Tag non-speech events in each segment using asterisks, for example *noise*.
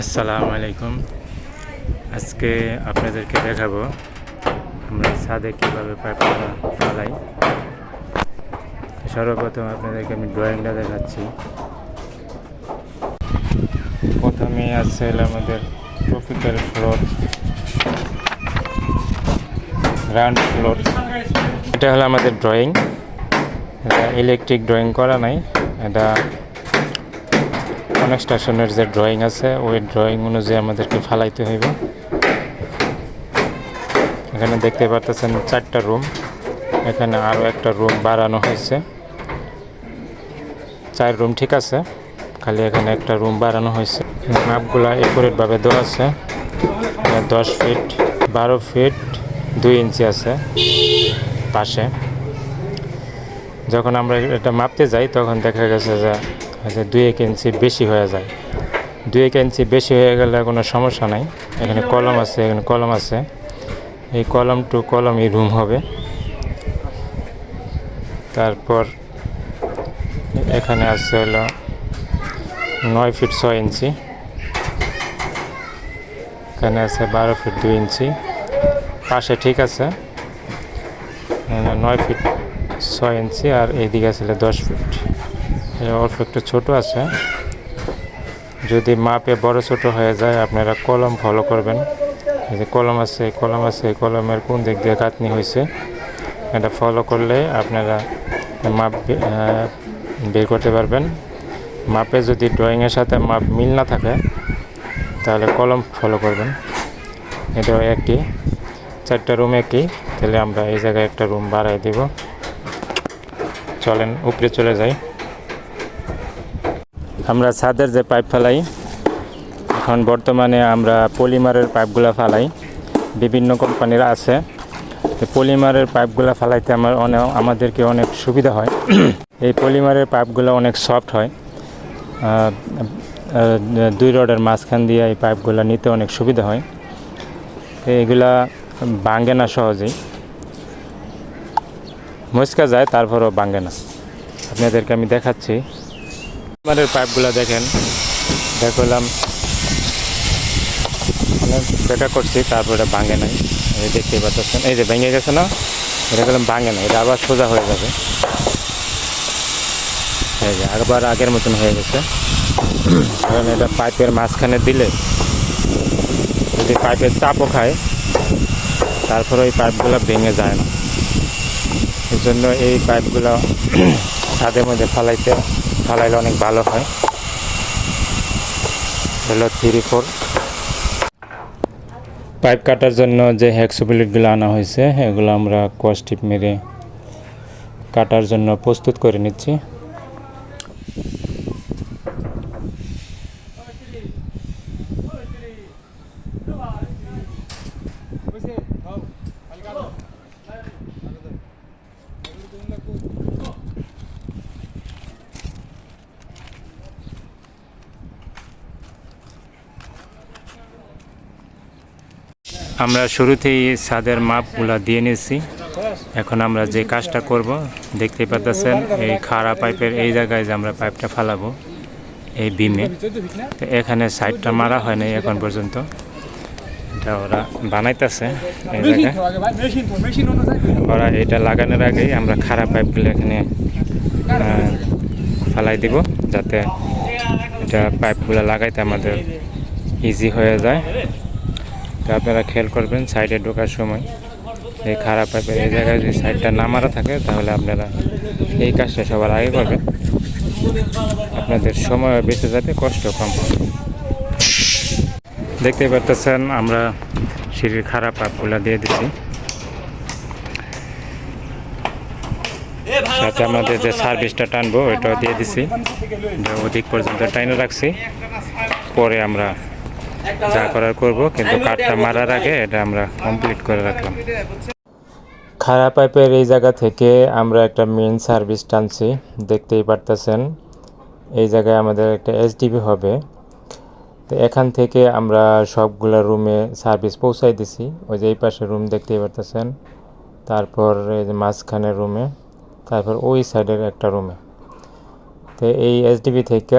আসসালামু আলাইকুম। আজকে আপনাদেরকে দেখাবো আমরা ছাদে কীভাবে পাইপ ফালাই সর্বপ্রথম আপনাদেরকে আমি ড্রয়িংটা দেখাচ্ছি। প্রথমে আছে আমাদের ট্রপিক্যাল ফ্লোর গ্রাউন্ড ফ্লোর এটা হলো আমাদের ড্রয়িং এটা ইলেকট্রিক ড্রয়িং করা নাই। এটা কনস্ট্রাকশনের যে ড্রয়িং আছে, ওই ড্রয়িং অনুযায়ী আমাদেরকে ফালাইতে হইব। এখানে দেখতে পারতেছেন চারটা রুম এখানে আরও একটা রুম বাড়ানো হয়েছে। চার রুম ঠিক আছে, খালি এখানে একটা রুম বাড়ানো হয়েছে। মাপগুলা একুরেটভাবে দেওয়া আছে। দশ ফিট বারো ফিট দুই ইঞ্চি আছে পাশে। যখন আমরা এটা মাপতে যাই, তখন দেখা গেছে যে হয়তো দুই এক ইঞ্চি বেশি হয়ে যায়। দুই এক ইঞ্চি বেশি হয়ে গেলে কোনো সমস্যা নাই। এখানে কলম আছে, এখানে কলম আছে। এই কলম টু কলমই রুম হবে। তারপর এখানে আছে হলো নয় ফিট ছয় ইঞ্চি এখানে আছে বারো ফিট দুই ইঞ্চি পাশে ঠিক আছে। নয় ফিট ছয় ইঞ্চি আর এইদিকে আছে দশ ফিট। অল্প একটু ছোটো আছে। যদি মাপে বড় ছোট হয়ে যায়, আপনারা কলম ফলো করবেন। এই যে কলম আছে কলম আছে কলমের কোন দিক দিয়ে কাটনি হয়েছে, এটা ফলো করলে আপনারা মাপ বের করতে পারবেন। মাপে যদি ড্রয়িংয়ের সাথে মাপ মিল না থাকে, তাহলে কলম ফলো করবেন। এটাও একই। চারটা রুম একই। তাহলে আমরা এই জায়গায় একটা রুম বাড়াই দেব। চলেন, উপরে চলে যাই। আমরা ছাদের যে পাইপ ফেলাই, এখন বর্তমানে আমরা পলিমারের পাইপগুলো ফেলাই। বিভিন্ন কোম্পানির আছে। পলিমারের পাইপগুলো ফেলাইতে আমার অনেক আমাদেরকে অনেক সুবিধা হয়। *clears throat* এই পলিমারের পাইপগুলো অনেক সফট হয়। দুই রডের মাঝখান দিয়ে এই পাইপগুলো নিতে অনেক সুবিধা হয়। এগুলা ভাঙে না সহজেই। মুচকা যায়, তারপরও ভাঙে না। আপনাদেরকে আমি দেখাচ্ছি। আমাদের পাইপগুলো দেখেন। দেখলাম। বেটা করছি, তারপরে ভাঙে নাই। এই দেখতে পাচ্ছেন, এই যে ভেঙে গেছে না? এটা করলাম ভাঙে না এটা আবার সোজা হয়ে যাবে। এই যে আবার আগের মতন হয়ে গেছে। কারণ এটা পাইপের মাঝখানে দিলে, যদি পাইপের চাপও খায়, তারপরে ওই পাইপগুলো ভেঙে যায় না। এই জন্য এই পাইপগুলো *clears throat* ছাদের মধ্যে ফালাইতে ফালাইলে অনেক ভালো হয়। হলো থ্রি ফোর পাইপ কাটার জন্য যে হ্যাক্সোবিলিটগুলো আনা হয়েছে, এগুলো আমরা কোয়াস্টিপ মেরে কাটার জন্য প্রস্তুত করে নিচ্ছি। আমরা শুরুতেই ছাদের মাপগুলা দিয়ে নিয়েছি। এখন আমরা যে কাজটা করব, দেখতে পাচ্ছেন এই খাড়া পাইপের এই জায়গায় যে আমরা পাইপটা ফালাবো, এই বিমে। তো এখানে সাইডটা মারা হয় নাই এখন পর্যন্ত। এটা ওরা বানাইতেছে এই জায়গায়। ওরা এটা লাগানোর আগেই আমরা খারাপ পাইপগুলো এখানে ফালাই দিব, যাতে এটা পাইপগুলো লাগাইতে আমাদের ইজি হয়ে যায়। তো আপনারা খেয়াল করবেন, সাইডে ঢোকার সময় এই খারাপ পাইপের এই জায়গায় যদি সাইডটা না মারা থাকে, তাহলে আপনারা এই কাজটা সবার আগে করবেন। আপনাদের সময় বেঁচে যাবে, কষ্ট কম দেখতে পারতেছেন, আমরা সিঁড়ির খারাপ পাইপগুলো দিয়ে দিচ্ছি সাথে আমাদের যে সার্ভিসটা টানবো, ওইটাও দিয়ে দিছি। অধিক পর্যন্ত টাইনে রাখছি। পরে আমরা যা করার করব কিন্তু কাঠটা মারার আগে এটা আমরা কমপ্লিট করে রাখলাম। খারাপ পাইপের এই জায়গা থেকে আমরা একটা মেন সার্ভিস টানছি দেখতেই পারতেছেন। এই জায়গায় আমাদের একটা এসডিবি হবে। তো এখান থেকে আমরা সবগুলো রুমে সার্ভিস পৌঁছাই দিছি। ওই যে এই পাশে রুম দেখতেই পারতেছেন। তারপর এই যে মাঝখানের রুমে তারপর ওই সাইডের একটা রুমে তো এই এসডিবি থেকে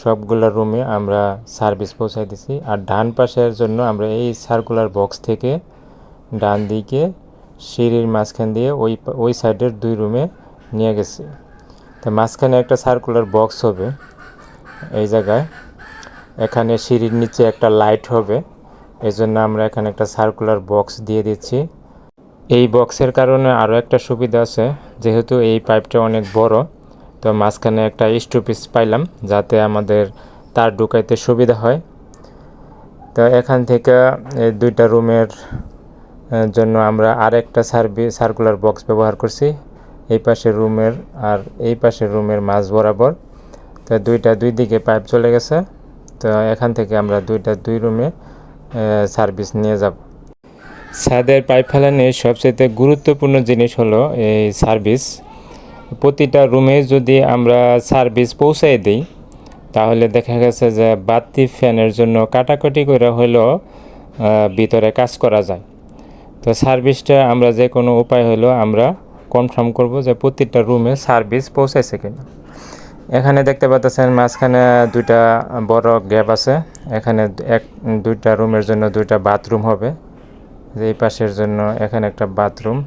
সবগুলো রুমে আমরা সার্ভিস পৌঁছাই দিছি। আর ডান পাশের জন্য আমরা এই সার্কুলার বক্স থেকে ডান দিকে সিঁড়ির মাঝখান দিয়ে ওই ওই সাইডের দুই রুমে নিয়ে গেছি। তো মাঝখানে একটা সার্কুলার বক্স হবে এই জায়গায়। এখানে সিঁড়ির নিচে একটা লাইট হবে। এই জন্য আমরা এখানে একটা সার্কুলার বক্স দিয়ে দিচ্ছি। এই বক্সের কারণে আরও একটা সুবিধা আছে, যেহেতু এই পাইপটা অনেক বড়। তো মাঝখানে একটা স্টুপিস পাইলাম, যাতে আমাদের তার ঢুকাইতে সুবিধা হয়। তো এখান থেকে এই দুইটা রুমের জন্য আমরা আরেকটা সার্ভিস সার্কুলার বক্স ব্যবহার করছি। এই পাশের রুমের আর এই পাশের রুমের মাঝ বরাবর। তো দুইটা দুই দিকে পাইপ চলে গেছে। তো এখান থেকে আমরা দুইটা দুই রুমে সার্ভিস নিয়ে যাব। ছাদের পাইপ ফেলানোর সবচেয়ে গুরুত্বপূর্ণ জিনিস হলো এই সার্ভিস। প্রতিটা রুমে যদি আমরা সার্ভিস পৌঁছাই দিই, তাহলে দেখা গেছে যে বাতি ফ্যানের জন্য কাটাকাটি করে হলেও ভিতরে কাজ করা যায়। তো সার্ভিসটা আমরা যে কোনো উপায় হলেও আমরা কনফার্ম করব যে প্রতিটা রুমে সার্ভিস পৌঁছাইছে কিনা। এখানে দেখতে পাচ্ছেন মাঝখানে দুইটা বড় গ্যাপ আছে। এখানে এক, দুইটা রুমের জন্য দুইটা বাথরুম হবে। যে এই পাশের জন্য এখানে একটা বাথরুম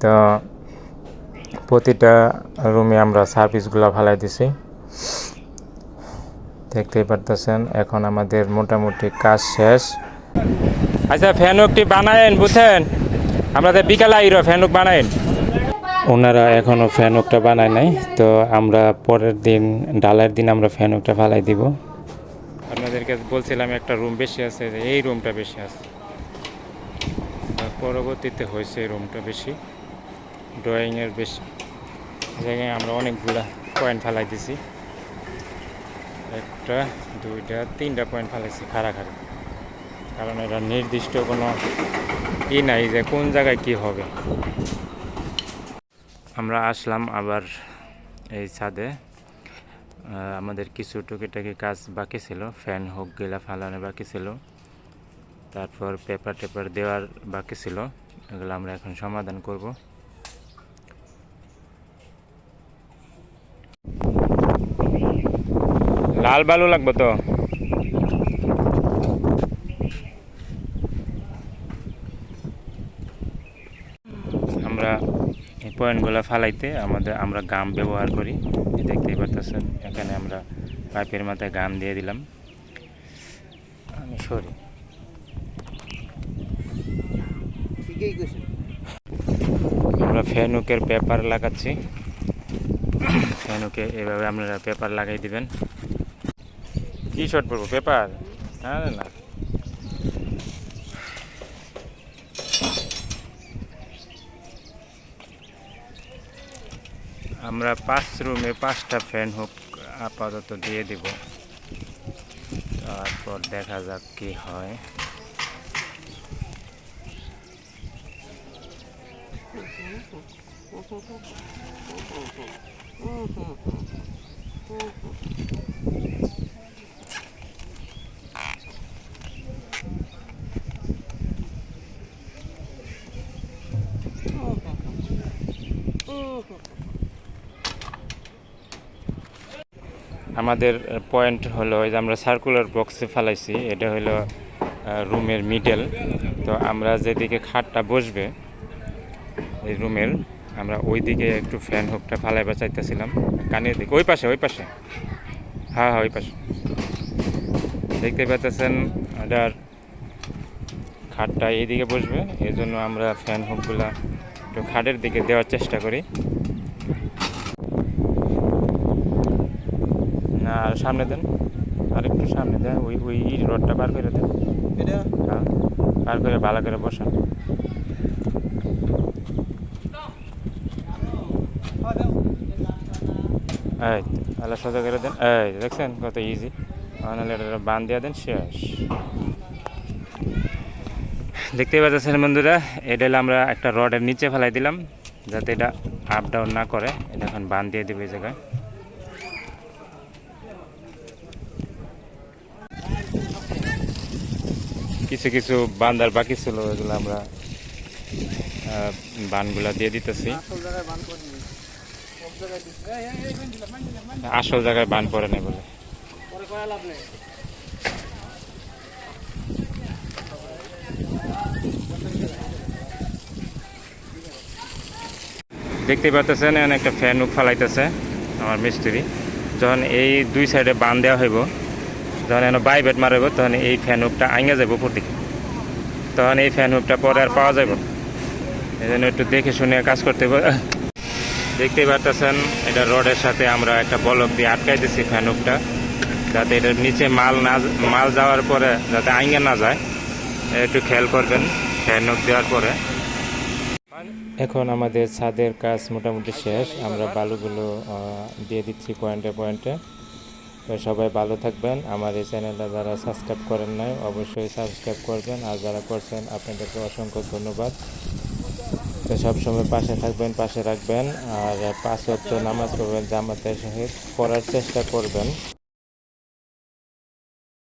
তো প্রতিটা রুমে আমরা সার্ভিসগুলো ফালাই দিছি। দেখতেই পারতেছেন এখন আমাদের মোটামুটি কাজ শেষ। আচ্ছা ফ্যানুকটি বানায়েন বুঝছেন? আমাদের বিকালে আইরো ফ্যানুক বানায়েন। ওনারা এখনও ফ্যানুকটা বানায় নাই তো আমরা পরের দিন ডালের দিন আমরা ফ্যানুকটা ফালাই দিব। আপনাদেরকে বলছিলাম একটা রুম বেশি আছে যে এই রুমটা বেশি আছে। পরবর্তীতে হয়েছে এই রুমটা বেশি। ড্রয়িংয়ের বেশি। জায়গায় আমরা অনেকগুলা পয়েন্ট ফেলাই দিছি একটা, দুইটা, তিনটা পয়েন্ট ফেলাইছি খাড়াখাড়ি। কারণ এটা নির্দিষ্ট কোনো ই নাই যে কোন জায়গায় কি হবে। আমরা আসলাম আবার এই ছাদে। আমাদের কিছু টুকিটাকি কাজ বাকি ছিল। ফ্যান হোক, গেলা ফালানো বাকি ছিল। তারপর পেপার টেপার দেওয়ার বাকি ছিল। এগুলো আমরা এখন সমাধান করব। লাল বালু লাগবে তো। আমরা এই পয়েন্টগুলো ফালাইতে আমাদের আমরা গাম ব্যবহার করি। দেখতেই পারতেছেন এখানে আমরা পাইপের মাথায় গাম দিয়ে দিলাম। আমি সরি। আমরা ফেনুকের পেপার লাগাচ্ছি। ফেনুকে এভাবে আপনারা পেপার লাগাই দিবেন। কি শর্ট পড়ব পেপার? না না আমরা পাঁচ রুমে পাঁচটা ফ্যান হোক, আপাতত দিয়ে দিব। তারপর দেখা যাক কি হয়। আমাদের পয়েন্ট হলো যে আমরা সার্কুলার বক্সে ফেলাইছি, এটা হলো রুমের মিডল তো আমরা যেদিকে খাটটা বসবে, এই রুমের আমরা ওই দিকে একটু ফ্যান হুকটা ফালাইবার চাইতেছিলাম। কানের দিকে, ওই পাশে ওই পাশে। হ্যাঁ হ্যাঁ ওই পাশে। দেখতে পাচ্ছেন, এটার খাটটা এইদিকে বসবে এই জন্য আমরা ফ্যান হুকগুলা একটু খাটের দিকে দেওয়ার চেষ্টা করি। না আর সামনে দেন। আর একটু সামনে দেন ওই ওই রডটা বার করে দেন। হ্যাঁ বার করে ভালো করে বসান। এই আল্লাহ সোজা করে দেন। এই দেখছেন কত ইজি নাহলে বান দিয়ে দেন শেষ। দেখতেই পাচ্ছেন বন্ধুরা, এটা আমরা একটা রডের নিচে ফেলাই দিলাম, যাতে এটা আপ ডাউন না করে। এটা এখন বান দিয়ে দেবে এই জায়গায়। কিছু কিছু বান্দার বাকি ছিল, এগুলো আমরা বানগুলা দিয়ে দিতেছি। আসল জায়গায় বান করে নিই জায়গায় দিচ্ছে। এই, এই, এই, বান দিলাম, বান দিলাম, বান দিলাম। আসল জায়গায় বান পড়ে নেই বলে পরে কয়া লাভ নেই। দেখতে পাচ্ছেন এখানে একটা ফ্যান উক ফালাইতেছে আমার মিস্ত্রি। যখন এই দুই সাইডে বান দেওয়া হইব, যখন এনে বাই বেট মারব তখন এই ফ্যান হুকটা আইঙ্গা যাব দিকে। তখন এই ফ্যান হুকটা পরে আর পাওয়া যাব এই জন্য একটু দেখে শুনে কাজ করতে হবে দেখতেই পারতেছেন, এটা রডের সাথে আমরা একটা বলক দিয়ে আটকাই দিচ্ছি ফ্যান হুকটা যাতে এটার নিচে মাল না মাল যাওয়ার পরে যাতে আইঙ্গা না যায়। একটু খেয়াল করবেন, ফ্যান হুক দেওয়ার পরে। এখন আমাদের ছাদের কাজ মোটামুটি শেষ। আমরা বালুগুলো দিয়ে দিচ্ছি পয়েন্টে পয়েন্টে। তো সবাই ভালো থাকবেন। আমার এই চ্যানেলটা যারা সাবস্ক্রাইব করেন নাই, অবশ্যই সাবস্ক্রাইব করবেন। আর যারা করছেন, আপনাদেরকে অসংখ্য ধন্যবাদ। তো সবসময় পাশে থাকবেন, পাশে রাখবেন। আর পাঁচ নামাজ পড়বেন জামাতের সহিত পড়ার চেষ্টা করবেন।